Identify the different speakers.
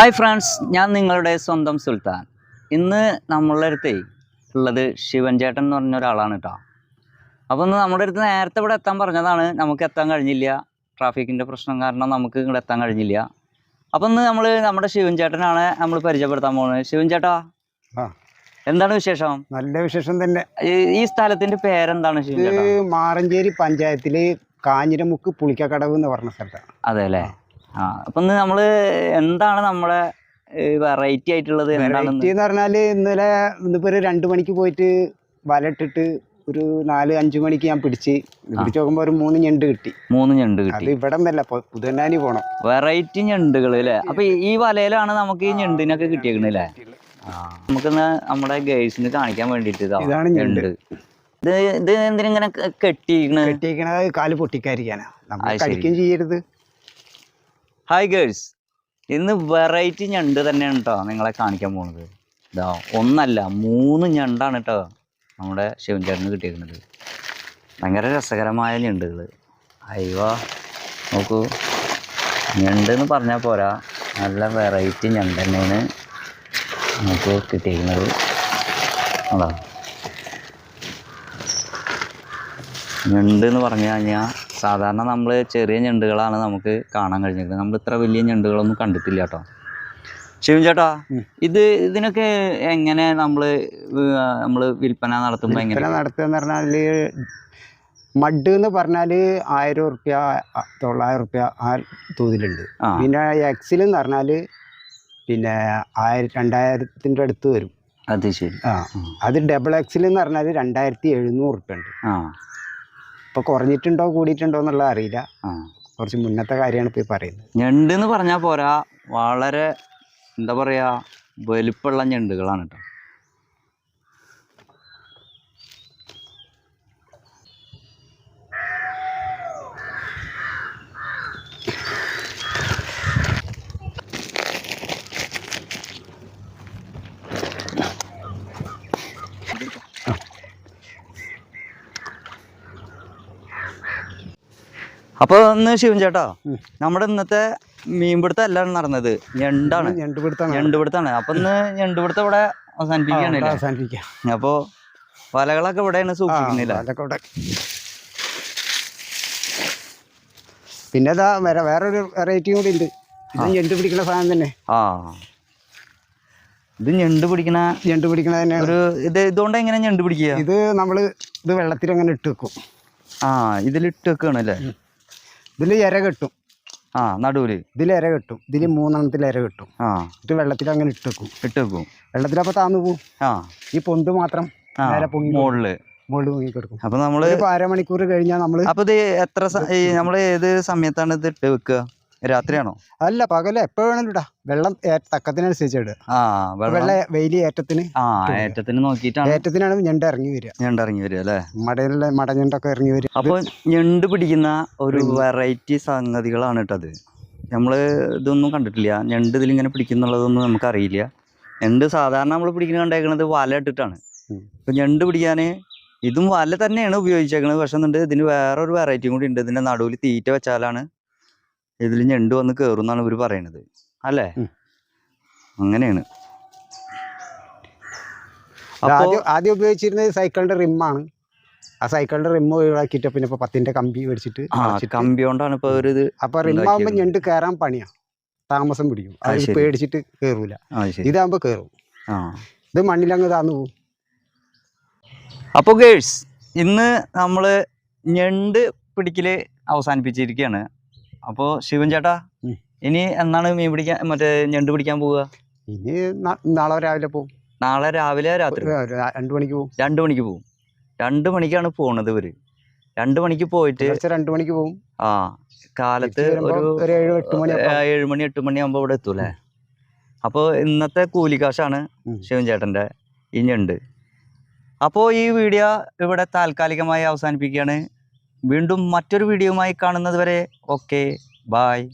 Speaker 1: Hi friends ഞാൻ നിങ്ങളുടെ സ്വന്തം സുൽത്താൻ. ഇന്ന് നമ്മളുടെ അടുത്ത് ഉള്ളത് ശിവൻ ചേട്ടൻ എന്ന് പറഞ്ഞ ഒരാളാണ് കേട്ടോ അപ്പോൾ ഒന്ന് നമ്മുടെ അടുത്ത് നേരത്തെ ഇവിടെ എത്താൻ പറഞ്ഞതാണ് നമുക്ക് എത്താൻ കഴിഞ്ഞില്ല. ട്രാഫിക്കിന്റെ പ്രശ്നം കാരണം നമുക്ക് ഇങ്ങോട്ട് എത്താൻ കഴിഞ്ഞില്ല. അപ്പോൾ ഇന്ന് നമ്മൾ നമ്മുടെ ശിവൻ ചേട്ടനാണ് നമ്മൾ പരിചയപ്പെടുത്താൻ പോകുന്നത്. ശിവൻ ചേട്ടാ എന്താണ് വിശേഷം?
Speaker 2: നല്ല വിശേഷം തന്നെ.
Speaker 1: ഈ- സ്ഥലത്തിന്റെ സ്ഥലത്തിന്റെ പേരെന്താണ്
Speaker 2: മാറഞ്ചേരി പഞ്ചായത്തിൽ കാഞ്ഞിരമുക്ക് പുളിക്കക്കടവ് എന്ന് പറഞ്ഞ സ്ഥലത്താണ്
Speaker 1: അതെ അല്ലേ? ആ അപ്പൊ ഇന്ന് നമ്മൾ എന്താണ് നമ്മളെ വെറൈറ്റി ആയിട്ടുള്ളത്
Speaker 2: വെറൈറ്റി എന്ന് പറഞ്ഞാൽ ഇന്നലെ ഇന്നിപ്പോ ഒരു രണ്ടു മണിക്ക് പോയിട്ട് വല ഇട്ടിട്ട് ഒരു നാല് അഞ്ചു മണിക്ക് ഞാൻ പിടിച്ച് പിടിച്ച് നോക്കുമ്പോ ഒരു മൂന്ന് ഞണ്ട് കിട്ടി.
Speaker 1: മൂന്ന് ഞണ്ട്
Speaker 2: അത്
Speaker 1: കിട്ടി
Speaker 2: ഇവിടെ നിന്നല്ല പുതുവന്നാനി പോണം.
Speaker 1: വെറൈറ്റി ഞണ്ടുകൾ അല്ലേ? അപ്പൊ ഈ- വലയിലാണ് നമുക്ക് ഈ ഞണ്ടിനൊക്കെ കിട്ടിയേക്കണല്ലേ നമുക്കിന്ന് നമ്മുടെ ഗേൾസിന് കാണിക്കാൻ വേണ്ടിട്ട് ഇതാ
Speaker 2: ഇതാണ് ഞണ്ട്.
Speaker 1: ഇത് ഇത് എന്തിനിങ്ങനെ ക- കെട്ടിയിരിക്കണ്
Speaker 2: കെട്ടിയിരിക്കണത് കാൽ പൊട്ടിക്കാതിരിക്കാനാ. നമ്മൾ
Speaker 1: അത്.
Speaker 2: കഴിക്കുകയും ചെയ്യരുത്.
Speaker 1: ഹായ് ഗേൾസ് ഇന്ന് വെറൈറ്റി ഞണ്ട് തന്നെയാണ് കേട്ടോ നിങ്ങളെ കാണിക്കാൻ പോണത്. ഇതാ ഒന്നല്ല മൂന്ന് ഞണ്ടാണ് കേട്ടോ നമ്മുടെ ശിവൻചേട്ടന് കിട്ടിയിരിക്കുന്നത്. ഭയങ്കര രസകരമായ ഞണ്ടുകൾ അയ്യോ നോക്കൂ. ഞണ്ട് എന്ന് പറഞ്ഞാൽ പോരാ. നല്ല വെറൈറ്റി ഞണ്ട് തന്നെയാണ് നമുക്ക് കിട്ടിയിരിക്കുന്നത്. അതാ ഞണ്ട് എന്ന് പറഞ്ഞു കഴിഞ്ഞാൽ സാധാരണ നമ്മൾ ചെറിയ ഞണ്ടുകളാണ് നമുക്ക് കാണാൻ കഴിഞ്ഞിരിക്കുന്നത്. നമ്മൾ ഇത്ര വലിയ ഞണ്ടുകളൊന്നും കണ്ടിട്ടില്ല കേട്ടോ. ശിവൻ ചേട്ടാ ഇത് ഇതിനൊക്കെ എങ്ങനെ നമ്മൾ നമ്മൾ വിൽപ്പന നടത്തുമ്പോൾ എങ്ങനെ?
Speaker 2: നടത്തുക എന്ന് പറഞ്ഞാൽ മഡ് എന്ന് പറഞ്ഞാൽ ആയിരം ഉറുപ്യ തൊള്ളായിരം ഉറുപ്യ ആ തോതിലുണ്ട്. പിന്നെ എക്സിൽ എന്ന് പറഞ്ഞാൽ പിന്നെ ആയിരം രണ്ടായിരത്തിന്റെ അടുത്ത് വരും.
Speaker 1: അത് ശരി.
Speaker 2: ആ. അത് ഡബിൾ എക്സിൽ എന്ന് പറഞ്ഞാൽ രണ്ടായിരത്തി എഴുന്നൂറ് റുപ്യ ഉണ്ട്.
Speaker 1: ആ.
Speaker 2: ഇപ്പോൾ കുറഞ്ഞിട്ടുണ്ടോ കൂടിയിട്ടുണ്ടോ എന്നുള്ളത് അറിയില്ല. കുറച്ച് മുന്നത്തെ കാര്യമാണ് ഇപ്പോൾ ഈ പറയുന്നത്.
Speaker 1: ഞണ്ട് എന്ന് പറഞ്ഞാൽ പോരാ വളരെ എന്താ പറയാ വലിപ്പമുള്ള ഞണ്ടുകളാണ് കേട്ടോ അപ്പോൾ ഇന്ന് ശിവൻ ചേട്ടാ. നമ്മുടെ ഇന്നത്തെ മീൻപിടുത്തം അല്ല നടന്നത് ഞണ്ടാണ്.
Speaker 2: ഞണ്ടുപിടുത്തം
Speaker 1: ഞണ്ടുപിടുത്താണ് അപ്പൊ ഇന്ന് ഞണ്ടുപിടുത്തം ഇവിടെ അവസാനിപ്പിക്കുകയാണ്
Speaker 2: അവസാനിപ്പിക്കുക
Speaker 1: അപ്പോ വലകളൊക്കെ ഇവിടെയാണ് സൂക്ഷിക്കുന്നില്ല?
Speaker 2: പിന്നെ ഇതാ വേറെ വേറൊരു വെറൈറ്റിയും കൂടി ഉണ്ട്. ഇത് ഞണ്ട് പിടിക്കുന്ന സാധനം തന്നെ.
Speaker 1: ആ. ഇത് ഞണ്ട് പിടിക്കണ
Speaker 2: ഞണ്ട് പിടിക്കണ തന്നെ.
Speaker 1: ഒരു ഇത് ഇതുകൊണ്ട് എങ്ങനെ ഞണ്ട് പിടിക്കുക?
Speaker 2: ഇത് നമ്മൾ ഇത് വെള്ളത്തിൽ അങ്ങനെ ഇട്ട് വെക്കും.
Speaker 1: ആ ഇതിലിട്ട് വെക്കുകയാണ് അല്ലേ
Speaker 2: ഇതിൽ ഇര കെട്ടും.
Speaker 1: ആ നടുവിൽ.
Speaker 2: ഇതിൽ ഇര കെട്ടും. ഇതിൽ മൂന്നെണ്ണത്തിൽ ഇര കെട്ടും.
Speaker 1: ആ.
Speaker 2: എന്നിട്ട് വെള്ളത്തിൽ അങ്ങനെ ഇട്ട് വെക്കും.
Speaker 1: ഇട്ട് വെക്കും.
Speaker 2: വെള്ളത്തിലപ്പോൾ താന്നു പോകും
Speaker 1: ആ.
Speaker 2: ഈ പൊന്ത് മാത്രം നേരെ പൊങ്ങി
Speaker 1: മുകളിൽ.
Speaker 2: മുകളിൽ പൊങ്ങി കിടക്കും.
Speaker 1: അപ്പൊ
Speaker 2: നമ്മൾ അരമണിക്കൂർ കഴിഞ്ഞാൽ നമ്മൾ
Speaker 1: അപ്പൊ ഇത് എത്ര നമ്മൾ ഏത് സമയത്താണ് ഇത് ഇട്ട് വെക്കുക? രാത്രിയാണോ?
Speaker 2: അല്ല പകൽ എപ്പോ വേണമെങ്കിലും വെള്ളം തക്കത്തിനനുസരിച്ച് ഇടുക
Speaker 1: ആ വെള്ളം
Speaker 2: ഏറ്റത്തിന്
Speaker 1: ആ ഏറ്റത്തിന് നോക്കിയിട്ടാണ്
Speaker 2: ഏറ്റത്തിനാണ് ഞണ്ട് ഇറങ്ങി വരിക.
Speaker 1: ഞണ്ട് ഇറങ്ങി വരിക അല്ലേ?
Speaker 2: മടയിലുള്ള മടഞ്ഞണ്ടൊക്കെ ഇറങ്ങി വരും
Speaker 1: അപ്പോൾ ഞണ്ട് പിടിക്കുന്ന ഒരു വെറൈറ്റി സംഗതികളാണ് കേട്ടത് നമ്മൾ ഇതൊന്നും കണ്ടിട്ടില്ല. ഞണ്ട് ഇതിലിങ്ങനെ പിടിക്കുന്നുള്ളതൊന്നും നമുക്കറിയില്ല. ഞണ്ട് സാധാരണ നമ്മൾ പിടിക്കുന്ന കണ്ടേക്കുന്നത് വല ഇട്ടിട്ടാണ്.
Speaker 2: ഇപ്പൊ
Speaker 1: ഇപ്പം ഞണ്ട് പിടിക്കാൻ ഇതും വല തന്നെയാണ് ഉപയോഗിച്ചേക്കുന്നത് പക്ഷെ എന്നുണ്ട് ഇതിന് വേറൊരു വെറൈറ്റിയും കൂടി ഉണ്ട്. ഇതിന്റെ നടുവിൽ തീറ്റ വെച്ചാലാണ് ഇതിൽ ഞണ്ട് വന്ന് കയറും എന്നാണ് ഇവർ പറയണത്. അല്ലേ? അങ്ങനെയാണ്.
Speaker 2: ആദ്യം ആദ്യം ഉപയോഗിച്ചിരുന്നത് സൈക്കിളിന്റെ റിമ്മാണ് ആ സൈക്കിളിന്റെ റിമ്മ് ഒഴിവാക്കിയിട്ട് പിന്നെ ഇപ്പൊ പത്തിന്റെ കമ്പി മേടിച്ചിട്ട്
Speaker 1: കമ്പി കൊണ്ടാണ് ഇപ്പൊ ഒരു ഇത്
Speaker 2: അപ്പൊ റിമ്മാകുമ്പോ. ഞണ്ട് കയറാൻ പണിയാ. താമസം പിടിക്കും.
Speaker 1: അത്.
Speaker 2: പേടിച്ചിട്ട് കയറൂല
Speaker 1: ശരി.
Speaker 2: ഇതാകുമ്പോ കയറും
Speaker 1: ആ.
Speaker 2: ഇത് മണ്ണിലങ്ങ് താന്നു പോകും
Speaker 1: അപ്പോൾ ഗേഴ്സ് ഇന്ന് നമ്മൾ ഞണ്ട് പിടിക്കൽ അവസാനിപ്പിച്ചിരിക്കുകയാണ് അപ്പോൾ ശിവൻ ചേട്ടാ ഇനി എന്നാണ് മീൻ പിടിക്കാൻ മറ്റേ ഞണ്ട് പിടിക്കാൻ പോവുക?
Speaker 2: ഇനി നാളെ രാവിലെ പോകും
Speaker 1: നാളെ രാവിലെ രാത്രി?
Speaker 2: രണ്ടു മണിക്ക് പോകും
Speaker 1: രണ്ടു മണിക്ക് പോകും രണ്ടു മണിക്കാണ് പോണത് ഇവർ. രണ്ടു മണിക്ക് പോയിട്ട്
Speaker 2: രണ്ടു മണിക്ക് പോകും
Speaker 1: ആ കാലത്ത് ഒരു
Speaker 2: ഏഴ് മണി
Speaker 1: എട്ട് മണി ആകുമ്പോ ഇവിടെ എത്തൂലേ അപ്പോൾ ഇന്നത്തെ കൂലിക്കാശാണ്. ശിവൻ ചേട്ടന്റെ ഈ ഞണ്ട്. അപ്പോൾ ഈ വീഡിയോ ഇവിടെ താൽക്കാലികമായി അവസാനിപ്പിക്കുകയാണ്. വീണ്ടും മറ്റൊരു വീഡിയോയുമായി കാണുന്നത് വരെ ഓക്കെ ബായ്